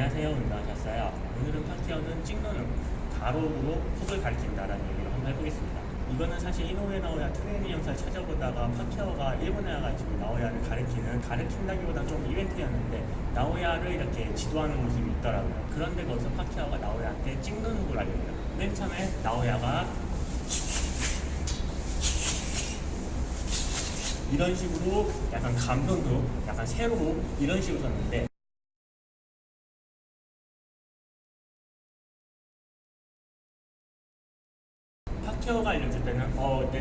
안녕하세요. 운동하셨어요. 오늘은 파티어는 찍는 가로로 속을 가리킨다라는 얘기를 한번 해보겠습니다. 이거는 사실 이노에 나오야 트레이닝 영상을 찾아보다가 파키어가 일본에 와가지고 나오야를 가리키는 가리킨다기보다 좀 이벤트였는데 나오야를 이렇게 지도하는 모습이 있더라고요. 그런데 거기서 파키어가 나오야한테 찍는 훅을 알려줘요. 맨 처음에 나오야가 이런 식으로 약간 감정도 약간 새로 이런 식으로 썼는데 파케어가 알려줄 때는 어, 내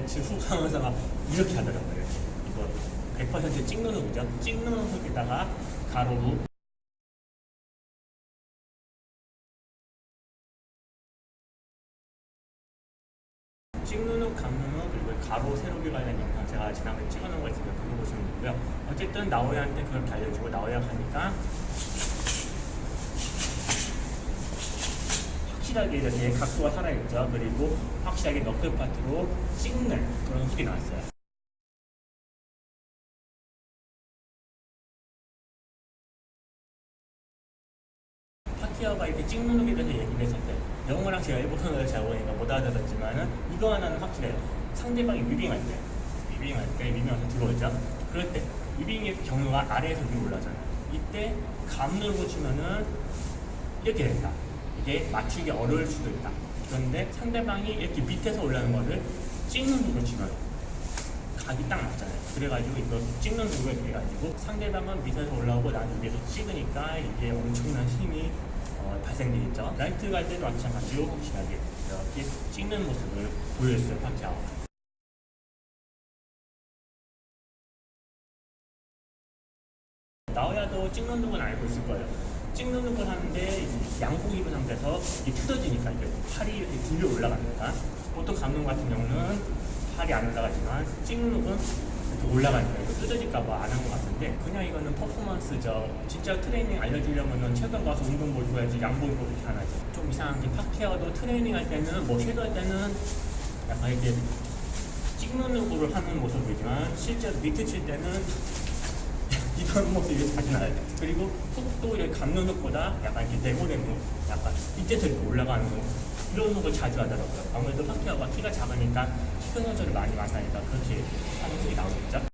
하면서 막 이렇게 하더라고요. 이거 100% 찍는 훅이죠. 찍는 훅에다가 가로로 찍는 훅, 감는 훅, 그리고 가로 세로비 관련 영상 제가 지난번에 찍어놓은 거 있으니까 그거 보시면 되고요. 어쨌든 나오야한테 그렇게 알려주고 나오야 가니까 확실하게 이렇게 각도가 살아있죠. 그리고 확실하게 너클 파트로 찍는 그런 훅이 나왔어요. 파티어가 이렇게 찍는 훅에 대해서 얘기를 했을 때 영어랑 제가 일본어를 잘 모르니까 못 알아들었지만은 이거 하나는 확실해요. 상대방이 위빙할 때, 위빙할 때, 위빙해서 들어오죠. 그럴 때 위빙의 경우가 아래에서 위로 올라잖아요. 이때 감 누르고 치면은 이렇게 된다. 이게 맞추기 어려울 수도 있다. 그런데 상대방이 이렇게 밑에서 올라오는 거를 찍는 훅으로 치면 각이 딱 맞잖아요. 그래가지고 이거 찍는 훅을 해가지고 상대방은 밑에서 올라오고 나는 위에서 찍으니까 이게 엄청난 힘이 어, 발생되겠죠. 라이트 갈 때도 마찬가지로 확실하게 이렇게 찍는 모습을 보여줬어요, 파키아오. 나오야도 찍는 룩은 알고 있을 거예요. 찍는 룩을 하는데 양복 입은 상태에서 이게 틀어지니까 이제 팔이 이렇게 들려 올라가니까 보통 감독 같은 경우는 팔이 안 올라가지만 찍는 이렇게 올라가니까 이거 뜯어질까봐 안 한 것 같은데 그냥 이거는 퍼포먼스죠. 진짜 트레이닝 알려주려면은 최근 가서 운동 보고 해야지 양복 입고 그렇게 안 하지. 좀 이상한 게 파케어도 트레이닝 할 때는 뭐 섀도우 할 때는 약간 이렇게 찍는 룩으로 하는 모습이지만 실제로 미트 칠 때는 이런 모습이 자주 나요. 그리고 속도 이렇게 감는 것보다 약간 이렇게 네모네모, 약간 밑에서 이렇게 올라가는 거, 이런 룩을 자주 하더라고요. 아무래도 파케어가 키가 작으니까 큰 선수를 많이 만나니까 그렇게 하는 모습이 나오겠죠.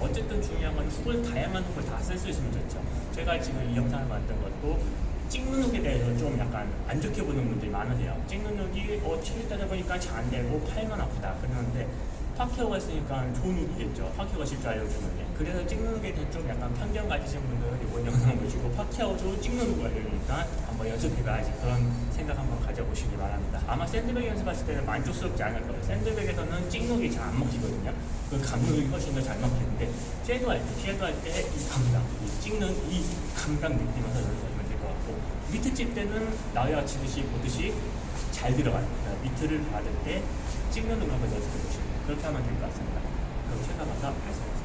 어쨌든 중요한 건 훅을 다양한 훅을 다 쓸 수 있으면 좋죠. 제가 지금 이 영상을 만든 것도 찍는 룩에 대해서 좀 약간 안 좋게 보는 분들이 많으세요. 찍는 룩이 어 때다 보니까 잘 안 되고 팔만 아프다 그러는데 파케어가 있으니까 좋은 룩이겠죠. 파케어가 실제 알려주는 게. 그래서 찍는 룩에 대해 좀 약간 편견 가지신 분들은 이번 영상을 보시고 파케어도 찍는 룩을 알려주니까 한번 연습해봐야지 그런 생각 한번 가져보시기 바랍니다. 아마 샌드백 연습하실 때는 만족스럽지 않을 거예요. 샌드백에서는 찍룩이 잘 안 먹히거든요. 그 감각이 훨씬 더 잘 먹히는데 섀도우 할 때, 섀도우 할때 이 감각, 이 찍는 이 감각 느끼면서 연습 같고 밑에 찔 때는 나와 치듯이 보듯이 잘 들어가요. 그러니까 밑을 받을 때 찍는 룩 한번 연습해 보시고 그렇게 하면 될 것 같습니다. 그럼 가서 말씀